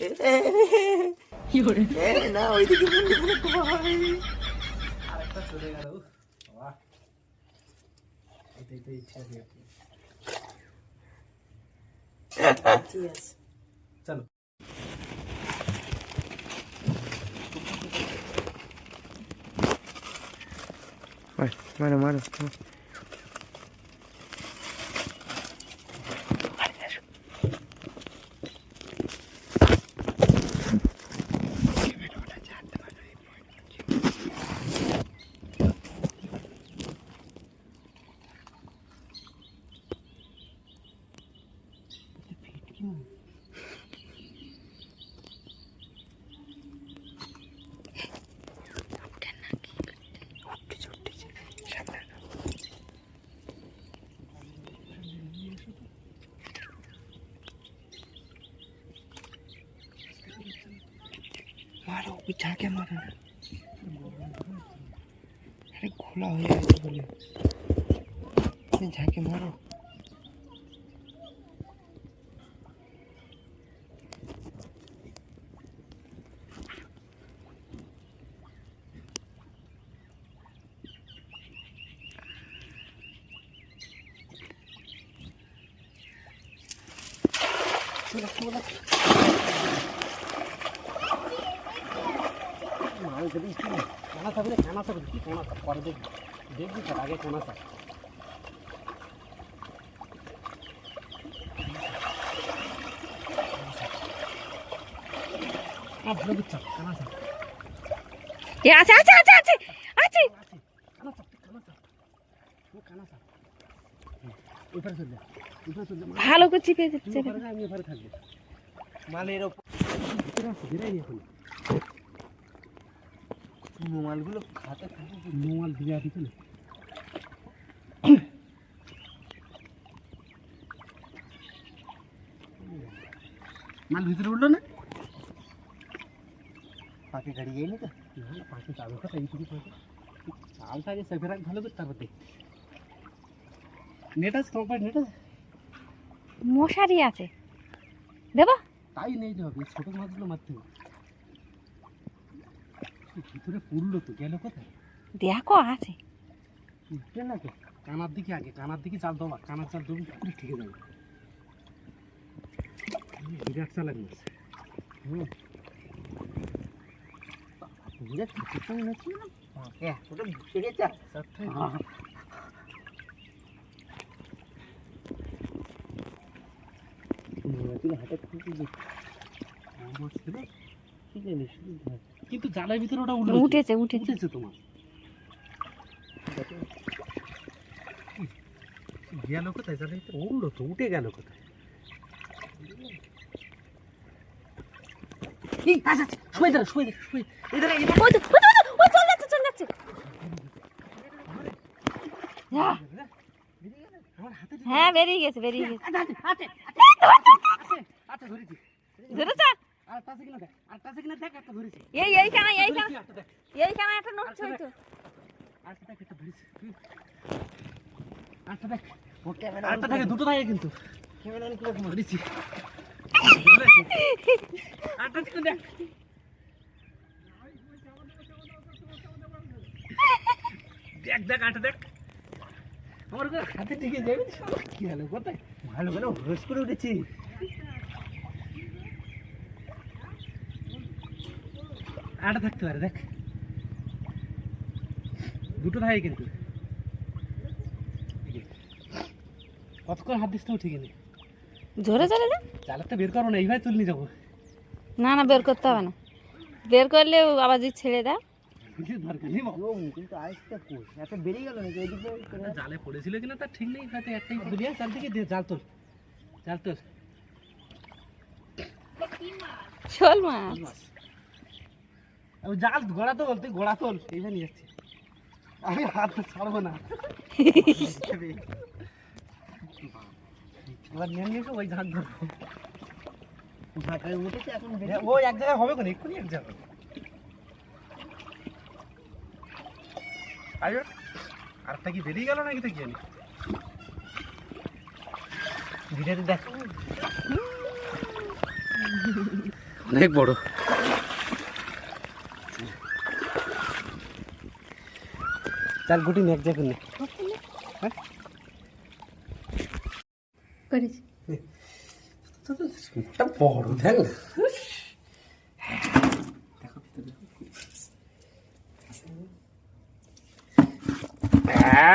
এ, না ওইদিকে বন্ধু করে ভাই আরেকটা চলে গেল উফ, বাবা এটাই তো ইচ্ছা আছে ঠিক আছে চলো মারো মারো মারো ওই ঝাঁকে মারো আরে খোলা হয়ে গেছে বলে তুমি ঝাঁকে মারো চলো চলো মাল যদি কানা থাকলে কানা থাকবে কি কানা থাক পরে দেখবি দেখবি তার আগে কানা থাক আহ ভালো দিচ্ছ কানা থাক এ আছে আছে আছে আছে আছে কানা থাক কানা থাক ও কানা থাক এবারে চলে যা এবারে চলে যা ভালো করে চিপে তুই দিচ্ছে ওপারে যা, আমি এবারে থাকব মালের ওপর ভিতরে আসো বেরাই এখন মালগুলো খাতে থাকে নোয়াল দিয়ে দিচ্ছে না। মাল ভিতরে উঠল না? পাখি গাড়ি যায়নি তো না পাখি চালু কথা এইটুকু পাখি। চালটা আগে সেফে রাখ ভালো করে তারপর দেখ। নেট আছে তোমার নেট আছে? মশারি আছে। দেবা? তাই নেই হবে ছোট মাছগুলো মারতে ভিতরে পুরলো তো গেল কোথায়? দেখো আছে। উঠবে না তো কানার দিকে আগে কানার দিকে চাল দেওয়া কানার চাল দেবো পুরো ঠিকে যাবে। বিরাট চালাক মাছ। হুম। বুঝে থাকে তো না? এ ওটা ভুসে গেছে চারটায় তুই হাতে খুঁজে ছিল কি জানিস কিন্তু জালের ভিতরে ওটা উঠে উঠেছে উঠেছে। উঠেছে তোমার। গেল কোথায়? জালে ভিতরে উঠল তো উঠে গেল কোথায়? এই আচ্ছা আচ্ছা শুয়ে দাঁড়া শুয়ে দাঁড়া শুয়ে এদের ওই তো, ওই তো, ওই তো, ওই চলে যাচ্ছে চলে যাচ্ছে। হ্যাঁ, হ্যাঁ বেরিয়ে গেছে বেরিয়ে গেছে আচ্ছা আচ্ছা আচ্ছা আচ্ছা ধরেছি ধরেছে আর পাশে কিনা দেখ আর পাশে কিনা দেখ একটা ধরেছি এই এইখানে এইখানে ধরেছি, একটা দেখ এইখানে একটা নড়ছে ওই তো আরেকটা দেখ একটা ধরেছি আচ্ছা দেখ ও ক্যামেরা থাকে, দুটো থাকে কিন্তু। দেখ। দেখ দেখ আমার হাতে টিকে কি কোথায়? ভালো করে উঠেছি। আটা থাকতে পারে, দেখ। দুটো থাকে কিন্তু। কতক্ষণ হাত দিস তো ঠিক নেই। ধরে চলে যা চালের তো বের করো না এইভাবে তুলে নিয়ে যাব। না না বের করতে হবে না। বের করলে আবার যদি ছেড়ে দাও। দরকার নেই বাবা। ও কিন্তু আইসটা এত বেরিয়ে গেল নাকি? ওইদিকে না, জালে পড়েছিল কিনা তার ঠিক নেই হয়তো একটাই দুলিয়া চাল থেকে দে জাল তোর জাল তোর শোল মাছ। জাল গোড়া তো বলতে গোড়া তোল। এইভাবে নিয়ে যাচ্ছি। আমি হাত ছাড়বো না। এবার নিয়ে নিয়ে ওই ঝাঁক ধরবো। ঢাকায় উঠেছে এখন হ্যাঁ, ওই এক জায়গায় হবে কোন এক্ষুনি এক জায়গায় আরে আরেকটা কি বেরিয়ে গেল নাকি তো কি জানি ভিডিওতে দেখ। অনেক বড়। চাল গুটি নেক যাবে না। করেছি। বড় দেখ না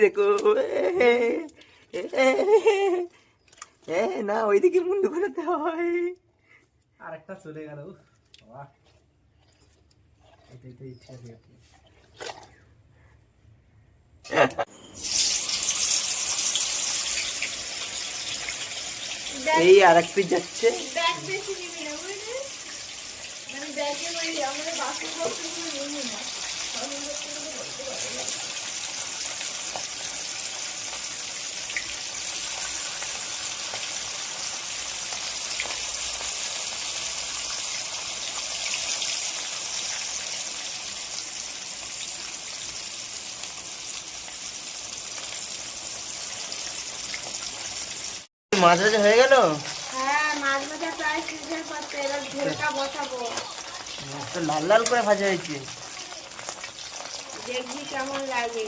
দেখো ওইদিকে মুন্ডু ঘোরাতে হয়। আরেকটা চলে গেল উফ, বাবা। এটাই তো ইচ্ছা আছে এই আর এক পিস যাচ্ছে মাছ ভাজা হয়ে গেল হ্যাঁ মাছ ভাজা এবার বসাবো। তো লাল লাল করে ভাজা হয়েছে। দেখবি কেমন লাগে।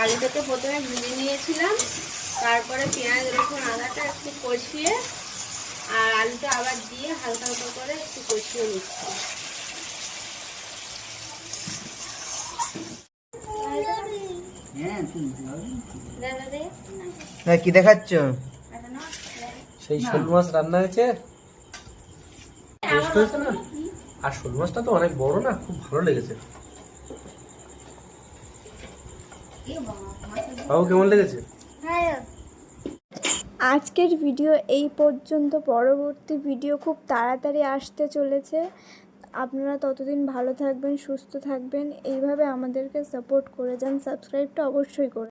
আলুটাকে প্রথমে ভেজে নিয়েছিলাম। তারপরে পেঁয়াজ রসুন আদাটা একটু কষিয়ে আর আলুটা আবার দিয়ে হালকা হালকা করে একটু কষিয়ে নিচ্ছি। হ্যাঁ কি দেখাচ্ছ? সেই শোল মাছ রান্না হয়েছে? টেস্ট হয়েছে না? আর শোল মাছটা তো অনেক বড় না খুব ভালো লেগেছে। বাবু কেমন লেগেছে? আজকের ভিডিও এই পর্যন্ত। পরবর্তী ভিডিও খুব তাড়াতাড়ি আসতে চলেছে। আপনারা ততদিন ভালো থাকবেন সুস্থ থাকবেন। এইভাবে আমাদেরকে সাপোর্ট করে যান। সাবস্ক্রাইবটা অবশ্যই করুন